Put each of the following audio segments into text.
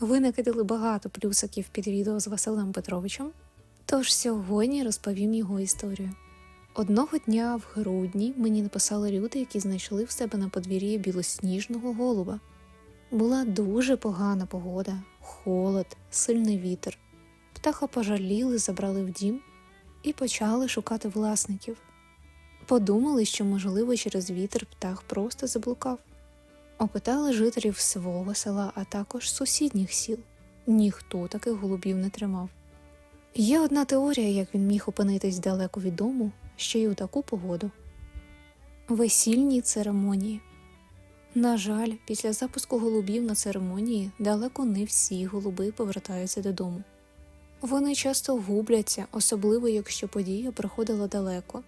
Ви накидали багато плюсиків під відео з Василем Петровичем, тож сьогодні розповім його історію. Одного дня в грудні мені написали люди, які знайшли в себе на подвір'ї білосніжного голуба. Була дуже погана погода, холод, сильний вітер. Птаха пожаліли, забрали в дім і почали шукати власників. Подумали, що, можливо, через вітер птах просто заблукав. Опитали жителів свого села, а також сусідніх сіл. Ніхто таких голубів не тримав. Є одна теорія, як він міг опинитись далеко від дому, ще й у таку погоду. Весільні церемонії. На жаль, після запуску голубів на церемонії далеко не всі голуби повертаються додому. Вони часто губляться, особливо якщо подія проходила далеко.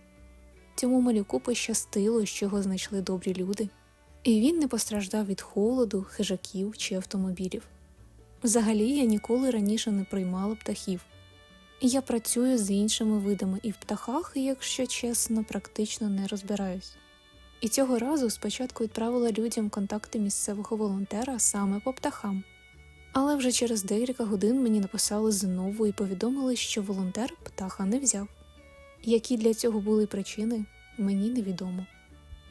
Цьому малюку пощастило, що його знайшли добрі люди, і він не постраждав від холоду, хижаків чи автомобілів. Взагалі я ніколи раніше не приймала птахів. Я працюю з іншими видами і в птахах, якщо чесно, практично не розбираюсь. І цього разу спочатку відправила людям контакти місцевого волонтера саме по птахам. Але вже через декілька годин мені написали знову і повідомили, що волонтер птаха не взяв. Які для цього були причини, мені невідомо.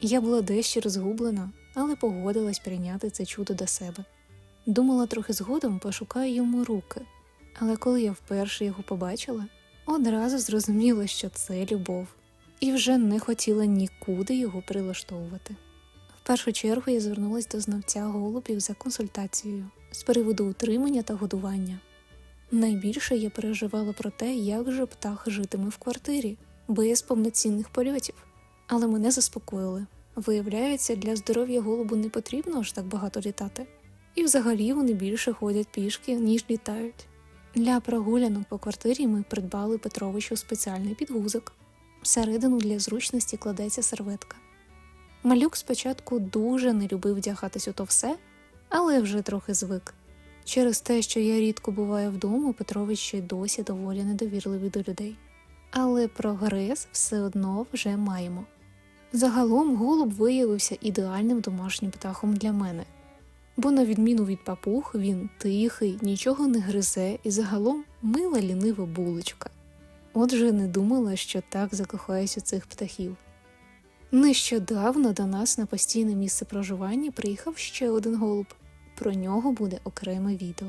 Я була дещо розгублена, але погодилась прийняти це чудо до себе. Думала, трохи згодом пошукаю йому руки, але коли я вперше його побачила, одразу зрозуміла, що це любов, і вже не хотіла нікуди його прилаштовувати. В першу чергу я звернулася до знавця голубів за консультацією з приводу утримання та годування. Найбільше я переживала про те, як же птах житиме в квартирі без повноцінних польотів, але мене заспокоїли. Виявляється, для здоров'я голубу не потрібно аж так багато літати, і взагалі вони більше ходять пішки, ніж літають. Для прогулянок по квартирі ми придбали Петровичу спеціальний підгузок. Всередину для зручності кладеться серветка. Малюк спочатку дуже не любив вдягатись у то все, але вже трохи звик. Через те, що я рідко буваю вдома, Петрович ще досі доволі недовірливий до людей. Але прогрес все одно вже маємо. Загалом голуб виявився ідеальним домашнім птахом для мене, бо, на відміну від папуг, він тихий, нічого не гризе і загалом мила лінива булочка. Отже, не думала, що так закохаюсь у цих птахів. Нещодавно до нас на постійне місце проживання приїхав ще один голуб. Про нього буде окреме відео.